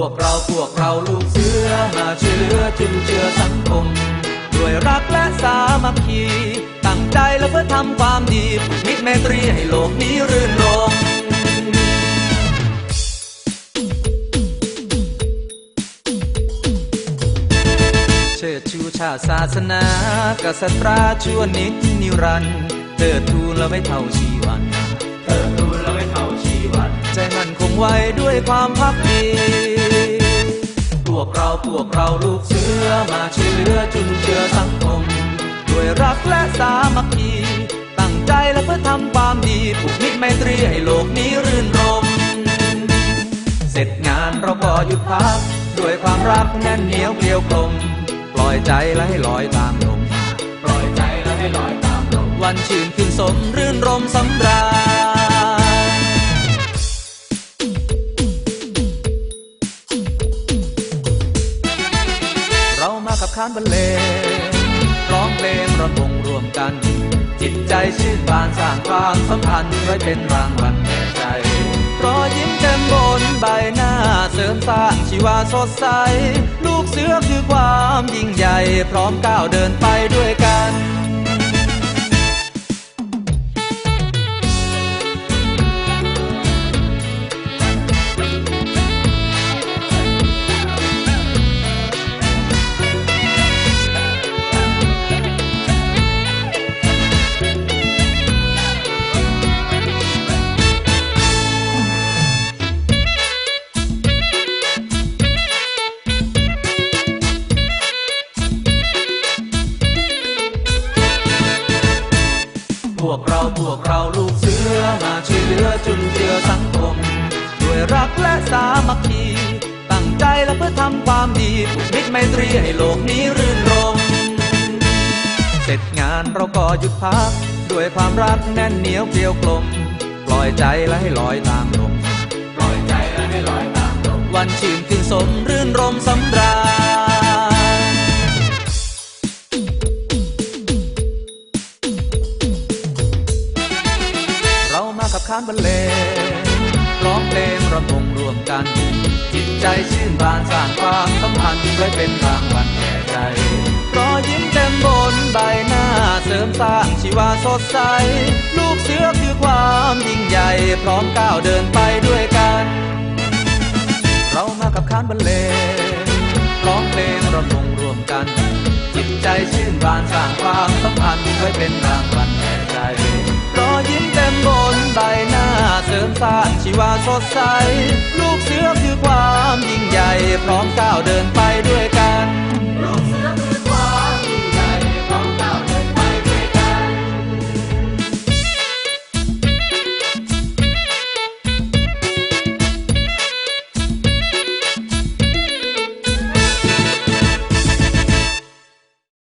วกเราพวกเราลูกเสือมาช่วยเหลือจุนเจือสังคม ด้วยรักและสามัคคี ตั้งใจและเพื่อทำความดีผูกมิตรแมตรีให้โลกนี้รื่นรมเชิดชูชาติศาสนากษัตราชั่วนิจนิรันดร์เติดทูลและไม่เท่าชีวันเติบโตและไม่เท่าชีวัน ใจมันคงไว้ด้วยความพักดีพ วกเราพวกเราลูกเสือมาช่วยเหลือจุนเจือสังคม ด้วยรักและสามัคคี ตั้งใจและเพื่อทำความดีผูกมิตรไมตรีให้โลกนี้รื่นรม เสร็จงานเราก็หยุดพัก ด้วยความรักแน่นเหนียวเกลียวกลม ปล่อยใจและให้ลอยตามลมปล่อยใจและให้ลอยตามลมวันชื่นคืนสมรื่นรมสำราญานบรรเลงร้องเพลงระบงรวมกัน จิตใจชื่นบานสร้างความสัมพันธ์ไว้เป็นรางวัลแก่ใจรอยยิ้มเต็มบนใบหน้าเสริมสร้างชีวาสดใส ลูกเสือคือความยิ่งใหญ่ พร้อมก้าวเดินไปด้วยกัน พวกเราพวกเราลูกเสือมาช่วยเหลือจุนเจือสังคม ด้วยรักและสามัคคี ตั้งใจและเพื่อทำความดีผูกมิตรไมตรีให้โลกนี้รื่นรมเสร็จงานเราก็หยุดพัก ด้วยความรักแน่นเหนียวเกลียวกลม ปล่อยใจและให้ลอยตามลมปล่อยใจและให้ลอยตามลมวันชื่นคืนสมรื่นรมสำราญ บคานบรรเลงร้องเพลงรำวงรวมกัน จิตใจชื่นบานสร้างความสัมพันธ์ไว้เป็นรางวัลแก่ใจรอยยิ้มเต็มบนใบหน้าเสริมสร้างชีวาสดใส ลูกเสือคือความยิ่งใหญ่ พร้อมก้าวเดินไปด้วยกัน เรามากับคานบรรเลงร้องเพลงรำวงรวมกัน จิตใจชื่นบานสร้างความสัมพันธ์ไว้เป็นรางวัล วาสดใส ลูกเสือคือความ